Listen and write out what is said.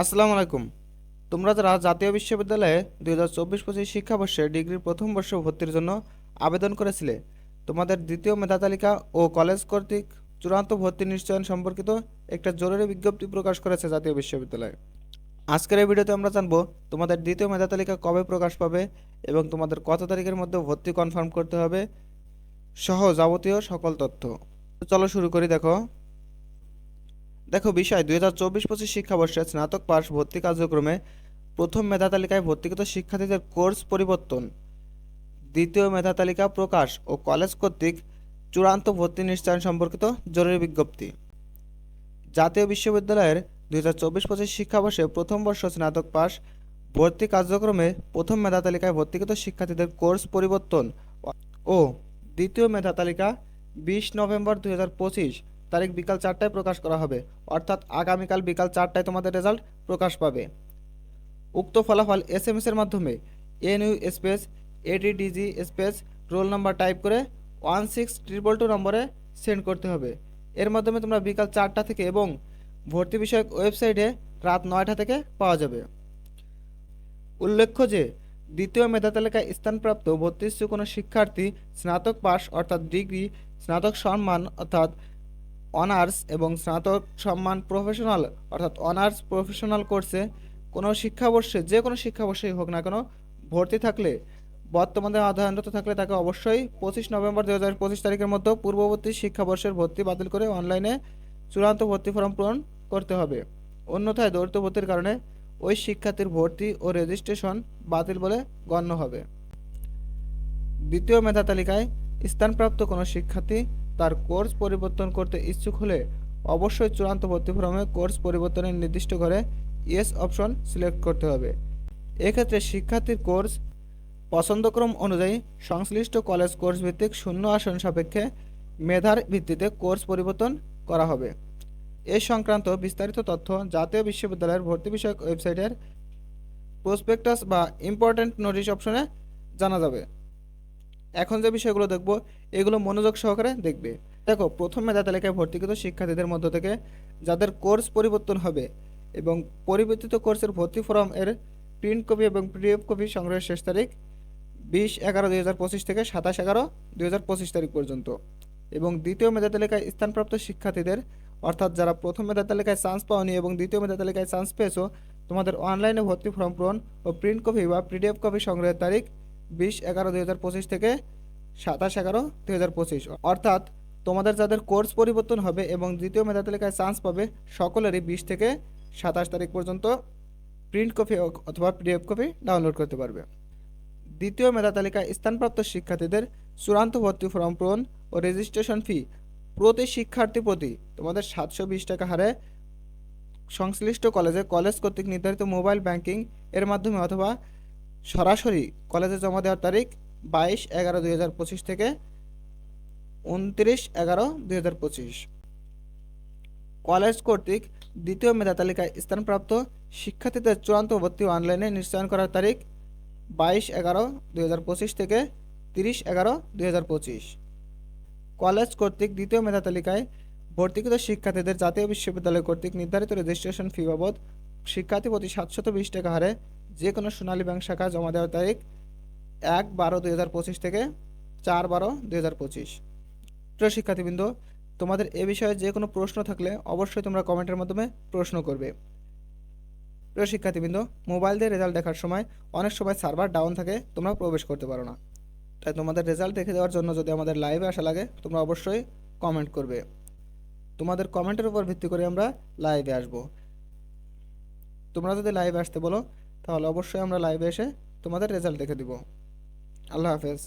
আসসালামু আলাইকুম। তোমরা যারা জাতীয় বিশ্ববিদ্যালয়ে দুই হাজার চব্বিশ পঁচিশ শিক্ষাবর্ষে ডিগ্রির প্রথম বর্ষ ভর্তির জন্য আবেদন করেছিলে, তোমাদের দ্বিতীয় মেধা তালিকা ও কলেজ কর্তৃক চূড়ান্ত ভর্তি নিশ্চয়ন সম্পর্কিত একটা জরুরি বিজ্ঞপ্তি প্রকাশ করেছে জাতীয় বিশ্ববিদ্যালয়। আজকের এই ভিডিওতে আমরা জানব তোমাদের দ্বিতীয় মেধা তালিকা কবে প্রকাশ পাবে এবং তোমাদের কত তারিখের মধ্যে ভর্তি কনফার্ম করতে হবে সহ যাবতীয় সকল তথ্য। চলো শুরু করি, দেখো। দেখো বিষয়, দুই হাজার চব্বিশ পঁচিশ শিক্ষাবর্ষে স্নাতক পাশ ভর্তি কার্যক্রমে প্রথম মেধা তালিকায় ভর্তিকৃত শিক্ষার্থীদের কোর্স পরিবর্তন। দ্বিতীয় মেধা তালিকা প্রকাশ ও কলেজ কর্তৃক চূড়ান্ত ভর্তি নিশ্চয়ন সম্পর্কিত জরুরি বিজ্ঞপ্তি। জাতীয় বিশ্ববিদ্যালয়ের দুই হাজার চব্বিশ পঁচিশ শিক্ষাবর্ষে প্রথম বর্ষ স্নাতক পাশ ভর্তি কার্যক্রমে প্রথম মেধা তালিকায় ভর্তিকৃত শিক্ষার্থীদের কোর্স পরিবর্তন ও দ্বিতীয় মেধা তালিকা বিশ নভেম্বর দুই হাজার পঁচিশ তারিখ বিকাল চারটায় প্রকাশ করা হবে। অর্থাৎ আগামীকাল বিকাল চারটায় তোমাদের রেজাল্ট প্রকাশ পাবে। উক্ত ফলাফল এস এম এর মাধ্যমে N U space ADDG space roll number type করে ওয়ান সিক্স ট্রিপল টু নম্বরে সেন্ড করতে হবে। এর মাধ্যমে তোমরা বিকাল চারটা থেকে এবং ভর্তি বিষয়ক ওয়েবসাইটে রাত নয়টা থেকে পাওয়া যাবে। উল্লেখ্য যে, দ্বিতীয় মেধা তালিকায় স্থানপ্রাপ্ত ভর্তিচ্ছু কোনো শিক্ষার্থী স্নাতক পাস অর্থাৎ ডিগ্রি, স্নাতক সম্মান অর্থাৎ অনার্স এবং স্নাতক সম্মান প্রফেশনাল, অর্থাৎ অনার্স প্রফেশনাল কোর্সে কোনো শিক্ষাবর্ষে, যে কোনো শিক্ষাবর্ষেই হোক না কেন ভর্তি থাকলে, বর্তমানে অধ্যয়নরত থাকলে তাকে অবশ্যই পঁচিশ নভেম্বর দু হাজার পঁচিশ তারিখের মধ্যে পূর্ববর্তী শিক্ষাবর্ষের ভর্তি বাতিল করে অনলাইনে চূড়ান্ত ভর্তি ফর্ম পূরণ করতে হবে। অন্যথায় দৌড়িত ভর্তির কারণে ওই শিক্ষার্থীর ভর্তি ও রেজিস্ট্রেশন বাতিল বলে গণ্য হবে। দ্বিতীয় মেধা তালিকায় স্থানপ্রাপ্ত কোনো শিক্ষার্থী তার কোর্স পরিবর্তন করতে ইচ্ছুক হলে অবশ্যই চূড়ান্ত ভর্তি ফর্মে কোর্স পরিবর্তনের নির্দিষ্ট ঘরে ইয়েস অপশন সিলেক্ট করতে হবে। এক্ষেত্রে শিক্ষার্থীর কোর্স পছন্দক্রম অনুযায়ী সংশ্লিষ্ট কলেজ কোর্স ভিত্তিক শূন্য আসন সাপেক্ষে মেধার ভিত্তিতে কোর্স পরিবর্তন করা হবে। এ সংক্রান্ত বিস্তারিত তথ্য জাতীয় বিশ্ববিদ্যালয়ের ভর্তি বিষয়ক ওয়েবসাইটের প্রসপেক্টাস বা ইম্পর্ট্যান্ট নোটিশ অপশনে জানা যাবে। এখন যে বিষয়গুলো দেখব, এগুলো মনোযোগ সহকারে দেখবে। দেখো, প্রথম মেধা তালিকায় ভর্তিকৃত শিক্ষার্থীদের মধ্য থেকে যাদের কোর্স পরিবর্তন হবে এবং পরিবর্তিত কোর্সের ভর্তি ফর্ম এর প্রিন্ট কপি এবং পিডিএফ কপি সংগ্রহের শেষ তারিখ বিশ এগারো দুই হাজার পঁচিশ থেকে সাতাশ এগারো দুই হাজার পঁচিশ তারিখ পর্যন্ত। এবং দ্বিতীয় মেধা তালিকায় স্থানপ্রাপ্ত শিক্ষার্থীদের, অর্থাৎ যারা প্রথম মেধা তালিকায় চান্স পাওনি এবং দ্বিতীয় মেধা তালিকায় চান্স পেয়েছ, তোমাদের অনলাইনে ভর্তি ফর্ম পূরণ ও প্রিন্ট কপি বা পিডিএফ কপি সংগ্রহের তারিখ বিশ এগারো দুই হাজার পঁচিশ থেকে সাতাশ এগারো দুই হাজার পঁচিশ। অর্থাৎ তোমাদের যাদের কোর্স পরিবর্তন হবে এবং দ্বিতীয় মেধা তালিকায় চান্স পাবে, সকলেরই বিশ থেকে সাতাশ তারিখ পর্যন্ত প্রিন্ট কপি অথবা পিডিএফ কপি ডাউনলোড করতে পারবে। দ্বিতীয় মেধা তালিকায় স্থানপ্রাপ্ত শিক্ষার্থীদের চূড়ান্ত ভর্তি ফর্ম পূরণ ও রেজিস্ট্রেশন ফি প্রতি শিক্ষার্থী প্রতি তোমাদের সাতশো বিশ টাকা হারে সংশ্লিষ্ট কলেজে কলেজ কর্তৃক নির্ধারিত মোবাইল ব্যাংকিং এর মাধ্যমে অথবা সরাসরি কলেজে জমা দেওয়ার তারিখ বাইশ এগারো দুই হাজার পঁচিশ থেকে উনত্রিশ এগারো দুই হাজার পঁচিশ। কলেজ কর্তৃক দ্বিতীয় মেধা তালিকায় স্থানপ্রাপ্ত শিক্ষার্থীদের চূড়ান্ত ভর্তি অনলাইনে নিশ্চয়ন করার তারিখ বাইশ এগারো দুই হাজার পঁচিশ থেকে তিরিশ এগারো দুই হাজার পঁচিশ। কলেজ কর্তৃক দ্বিতীয় মেধা তালিকায় ভর্তিকৃত শিক্ষার্থীদের জাতীয় বিশ্ববিদ্যালয় কর্তৃক নির্ধারিত রেজিস্ট্রেশন ফি বাবদ শিক্ষার্থী প্রতি সাতশত বিশ টাকা হারে যে কোনো সোনালী ব্যাংক শাখা জমা দেওয়ার তারিখ এক বারো দুই হাজার পঁচিশ থেকে চার বারো দুই হাজার পঁচিশ। প্রিয় শিক্ষার্থীবৃন্দ, তোমাদের এ বিষয়ে যে কোনো প্রশ্ন থাকলে অবশ্যই তোমরা কমেন্টের মাধ্যমে প্রশ্ন করবে। প্রিয় শিক্ষার্থীবৃন্দ, মোবাইল দিয়ে রেজাল্ট দেখার সময় অনেক সময় সার্ভার ডাউন থাকে, তোমরা প্রবেশ করতে পারো না। তাই তোমাদের রেজাল্ট দেখে দেওয়ার জন্য যদি আমাদের লাইভে আসা লাগে, তোমরা অবশ্যই কমেন্ট করবে। তোমাদের কমেন্টের উপর ভিত্তি করে আমরা লাইভে আসব। তোমরা যদি লাইভে আসতে বলো তাহলে অবশ্যই আমরা লাইভে এসে তোমাদের রেজাল্ট দেখে দিব। আল্লাহ হাফেজ।